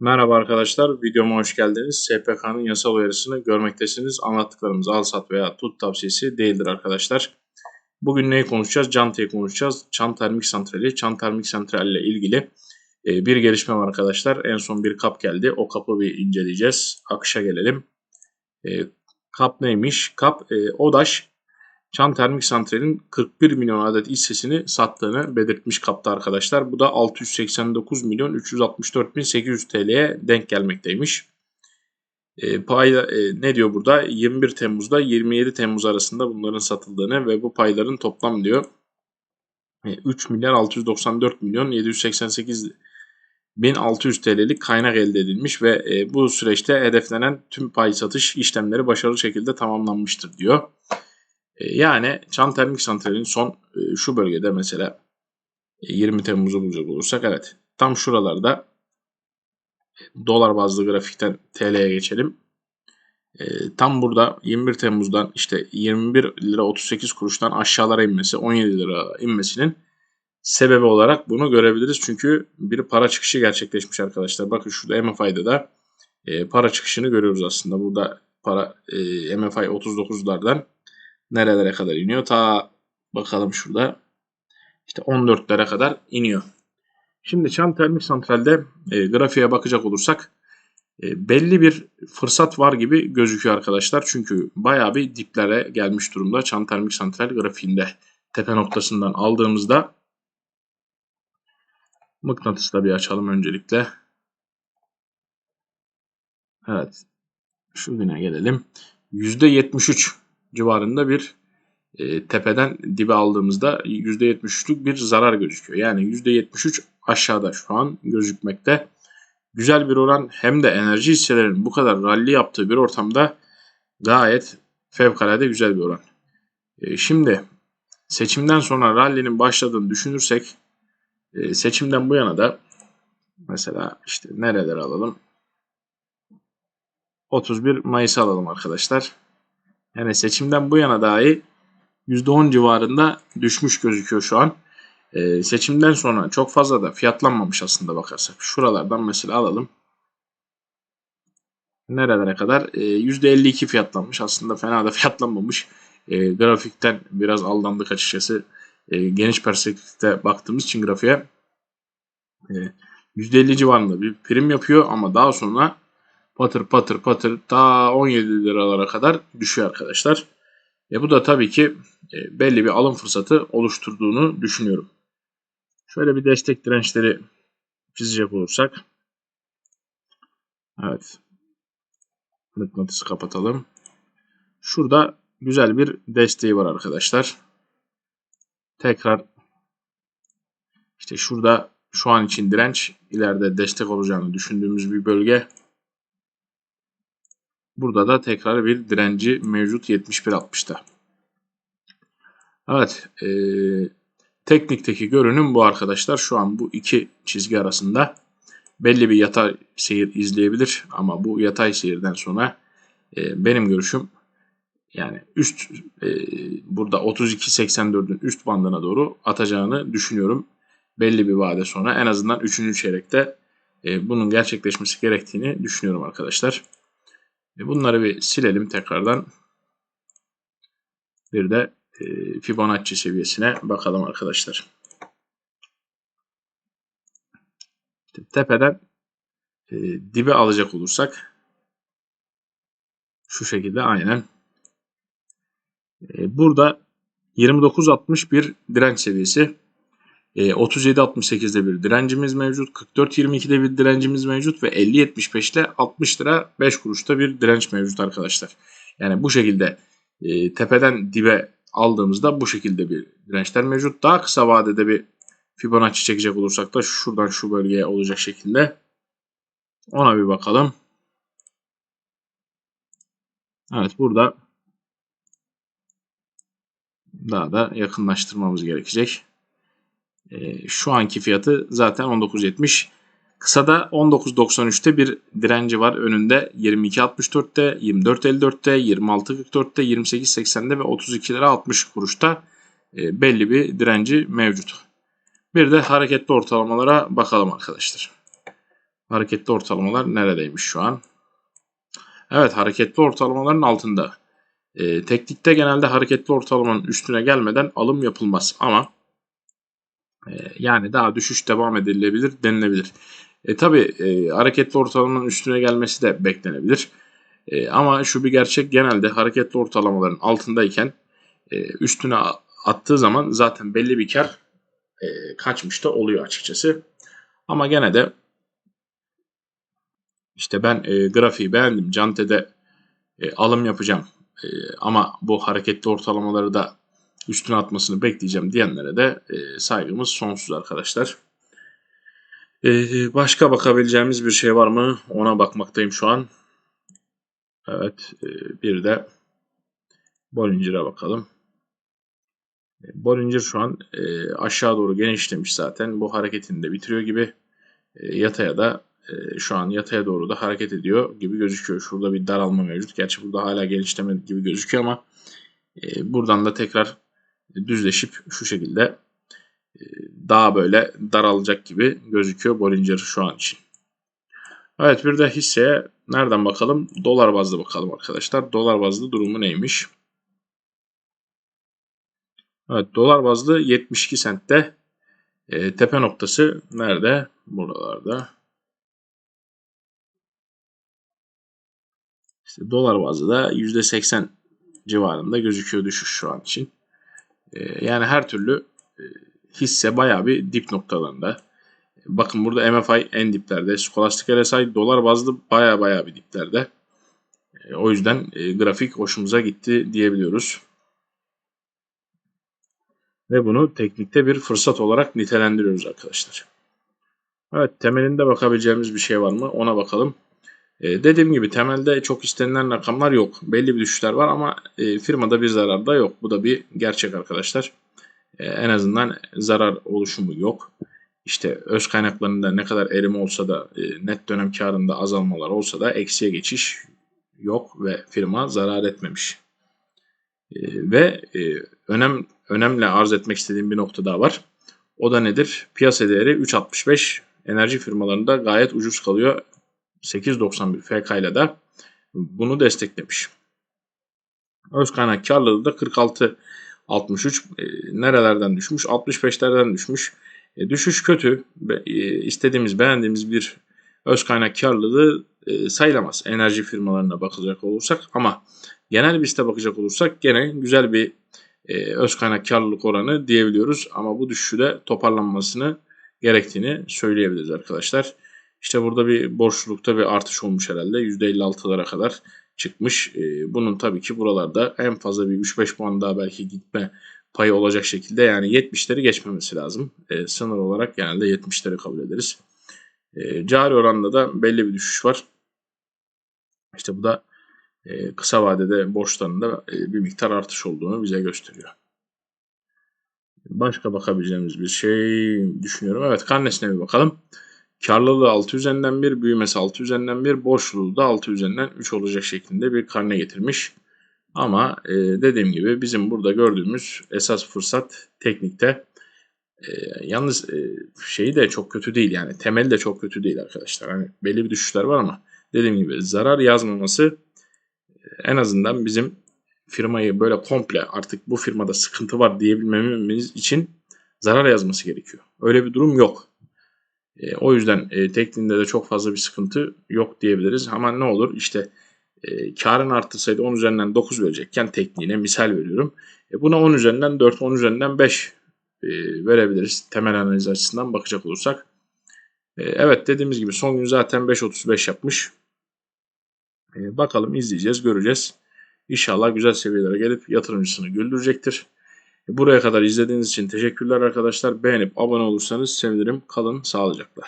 Merhaba arkadaşlar, videoma hoş geldiniz. SPK'nın yasal uyarısını görmektesiniz. Anlattıklarımız al sat veya tut tavsiyesi değildir arkadaşlar. Bugün neyi konuşacağız? Cantayı konuşacağız. Çan termik santrali. Çan termik santrali ile ilgili e, bir gelişme var arkadaşlar. En son bir kap geldi. O kapı bir inceleyeceğiz. Akışa gelelim. E, kap neymiş? Kap e, ODAŞ Çan Termik Santral'in 41 milyon adet hissesini sattığını belirtmiş kapta arkadaşlar. Bu da 689 milyon 364 bin 800 TL'ye denk gelmekteymiş. E, payda, e, ne diyor burada? 21 Temmuz'da 27 Temmuz arasında bunların satıldığını ve bu payların toplam diyor e, 3 milyar 694 milyon 788 1600 TL'lik kaynak elde edilmiş ve e, bu süreçte hedeflenen tüm pay satış işlemleri başarılı şekilde tamamlanmıştır diyor. E, yani Çan Termik Santrali'nin son e, şu bölgede mesela 20 e, Temmuz'u bulacak olursak evet tam şuralarda dolar bazlı grafikten TL'ye geçelim. tam burada 21 Temmuz'dan işte 21 lira 38 kuruştan aşağılara inmesi 17 lira inmesinin sebebi olarak bunu görebiliriz. Çünkü bir para çıkışı gerçekleşmiş arkadaşlar. Bakın şurada MFI'de de para çıkışını görüyoruz aslında. Burada para MFI 39'lardan nerelere kadar iniyor? Ta bakalım şurada. İşte 14'lere kadar iniyor. Şimdi Çam Termik Santral'de e, grafiğe bakacak olursak e, belli bir fırsat var gibi gözüküyor arkadaşlar. Çünkü bayağı bir diplere gelmiş durumda Çam Termik Santral grafiğinde. Tepe noktasından aldığımızda mıknatısla bir açalım öncelikle. Evet. Şu güne gelelim. %73 civarında bir e, tepeden dibe aldığımızda %73'lük bir zarar gözüküyor. Yani %73 aşağıda şu an gözükmekte. Güzel bir oran hem de enerji hisselerinin bu kadar rally yaptığı bir ortamda gayet fevkalade güzel bir oran. E, şimdi seçimden sonra rally'nin başladığını düşünürsek e, seçimden bu yana da mesela işte nereleri alalım? 31 Mayıs alalım arkadaşlar. Yani seçimden bu yana dahi %10 civarında düşmüş gözüküyor şu an. Ee, seçimden sonra çok fazla da fiyatlanmamış aslında bakarsak. Şuralardan mesela alalım. Nerelere kadar? Ee, %52 fiyatlanmış. Aslında fena da fiyatlanmamış. Ee, grafikten biraz aldandık açıkçası. Ee, geniş perspektifte baktığımız için grafiğe. Ee, %50 civarında bir prim yapıyor ama daha sonra patır patır patır ta 17 liralara kadar düşüyor arkadaşlar. E bu da tabii ki e, belli bir alım fırsatı oluşturduğunu düşünüyorum. Şöyle bir destek dirençleri çizecek olursak. Evet. Mıknatısı kapatalım. Şurada güzel bir desteği var arkadaşlar. Tekrar işte şurada şu an için direnç ileride destek olacağını düşündüğümüz bir bölge. Burada da tekrar bir direnci mevcut 71.60'da. Evet. E, teknikteki görünüm bu arkadaşlar. Şu an bu iki çizgi arasında belli bir yatay seyir izleyebilir. Ama bu yatay seyirden sonra e, benim görüşüm yani üst e, burada 32.84'ün üst bandına doğru atacağını düşünüyorum. Belli bir vade sonra en azından 3. çeyrekte e, bunun gerçekleşmesi gerektiğini düşünüyorum arkadaşlar. E, bunları bir silelim tekrardan. Bir de e, Fibonacci seviyesine bakalım arkadaşlar. Tepeden e, dibe alacak olursak şu şekilde aynen. burada 29.60 bir direnç seviyesi. 37.68'de e, bir direncimiz mevcut. 44.22'de bir direncimiz mevcut ve 50.75'te 60 lira 5 kuruşta bir direnç mevcut arkadaşlar. Yani bu şekilde e, tepeden dibe aldığımızda bu şekilde bir dirençler mevcut. Daha kısa vadede bir Fibonacci çekecek olursak da şuradan şu bölgeye olacak şekilde ona bir bakalım. Evet burada daha da yakınlaştırmamız gerekecek. E, şu anki fiyatı zaten 19.70. Kısada 19.93'te bir direnci var önünde 22.64'te, 24.54'te, 26.44'te, 28.80'de ve 32 lira 60 kuruşta e, belli bir direnci mevcut. Bir de hareketli ortalamalara bakalım arkadaşlar. Hareketli ortalamalar neredeymiş şu an? Evet hareketli ortalamaların altında. E, teknikte genelde hareketli ortalamanın üstüne gelmeden alım yapılmaz ama yani daha düşüş devam edilebilir denilebilir. E, Tabi e, hareketli ortalamanın üstüne gelmesi de beklenebilir. E, ama şu bir gerçek genelde hareketli ortalamaların altındayken e, üstüne attığı zaman zaten belli bir kar e, kaçmış da oluyor açıkçası. Ama gene de işte ben e, grafiği beğendim. Cante'de e, alım yapacağım. E, ama bu hareketli ortalamaları da üstüne atmasını bekleyeceğim diyenlere de e, saygımız sonsuz arkadaşlar. E, başka bakabileceğimiz bir şey var mı? Ona bakmaktayım şu an. Evet. E, bir de Bollinger'a bakalım. E, Bollinger şu an e, aşağı doğru genişlemiş zaten. Bu hareketini de bitiriyor gibi. E, yataya da e, şu an yataya doğru da hareket ediyor gibi gözüküyor. Şurada bir daralma mevcut. Gerçi burada hala genişleme gibi gözüküyor ama e, buradan da tekrar düzleşip şu şekilde e, daha böyle daralacak gibi gözüküyor Bollinger şu an için. Evet bir de hisseye nereden bakalım? Dolar bazlı bakalım arkadaşlar. Dolar bazlı durumu neymiş? Evet dolar bazlı 72 sentte e, tepe noktası nerede? Buralarda. İşte dolar bazlı da %80 civarında gözüküyor düşüş şu an için. E, yani her türlü e, hisse bayağı bir dip noktalarında. Bakın burada MFI en diplerde. Scholastic RSI dolar bazlı baya baya bir diplerde. E, o yüzden e, grafik hoşumuza gitti diyebiliyoruz. Ve bunu teknikte bir fırsat olarak nitelendiriyoruz arkadaşlar. Evet temelinde bakabileceğimiz bir şey var mı ona bakalım. E, dediğim gibi temelde çok istenilen rakamlar yok. Belli bir düşüşler var ama e, firmada bir zarar da yok. Bu da bir gerçek arkadaşlar. E, en azından zarar oluşumu yok. İşte öz kaynaklarında ne kadar erime olsa da e, net dönem karında azalmalar olsa da eksiye geçiş yok ve firma zarar etmemiş. E, ve e, önem önemli arz etmek istediğim bir nokta daha var. O da nedir? Piyasa değeri 3.65 enerji firmalarında gayet ucuz kalıyor. 8.91 FK ile de bunu desteklemiş. Öz kaynak karlılığı da 46 63 e, nerelerden düşmüş? 65'lerden düşmüş. E, düşüş kötü. E, istediğimiz, beğendiğimiz bir öz kaynak karlılığı e, sayılamaz. Enerji firmalarına bakacak olursak ama genel bir iste bakacak olursak gene güzel bir e, öz kaynak karlılık oranı diyebiliyoruz. Ama bu düşüşü de toparlanmasını gerektiğini söyleyebiliriz arkadaşlar. İşte burada bir borçlulukta bir artış olmuş herhalde. %56'lara kadar çıkmış. E, bunun tabii ki buralarda en fazla bir 3-5 puan daha belki gitme payı olacak şekilde yani 70'leri geçmemesi lazım. E, sınır olarak genelde 70'leri kabul ederiz. E, cari oranda da belli bir düşüş var. İşte bu da e, kısa vadede borçlarında e, bir miktar artış olduğunu bize gösteriyor. Başka bakabileceğimiz bir şey düşünüyorum. Evet karnesine bir bakalım. Karlılığı 6 üzerinden 1, büyümesi 6 üzerinden 1, borçluluğu da 6 üzerinden 3 olacak şeklinde bir karne getirmiş. Ama e, dediğim gibi bizim burada gördüğümüz esas fırsat teknikte. E, yalnız e, şeyi de çok kötü değil yani temeli de çok kötü değil arkadaşlar. Hani belli bir düşüşler var ama dediğim gibi zarar yazmaması e, en azından bizim firmayı böyle komple artık bu firmada sıkıntı var diyebilmemiz için zarar yazması gerekiyor. Öyle bir durum yok. E, o yüzden e, tekniğinde de çok fazla bir sıkıntı yok diyebiliriz. Ama ne olur işte e, karın arttırsaydı 10 üzerinden 9 verecekken tekniğine misal veriyorum. E, buna 10 üzerinden 4, 10 üzerinden 5 e, verebiliriz temel analiz açısından bakacak olursak. E, evet dediğimiz gibi son gün zaten 5.35 yapmış. E, bakalım izleyeceğiz göreceğiz. İnşallah güzel seviyelere gelip yatırımcısını güldürecektir. Buraya kadar izlediğiniz için teşekkürler arkadaşlar. Beğenip abone olursanız sevinirim. Kalın sağlıcakla.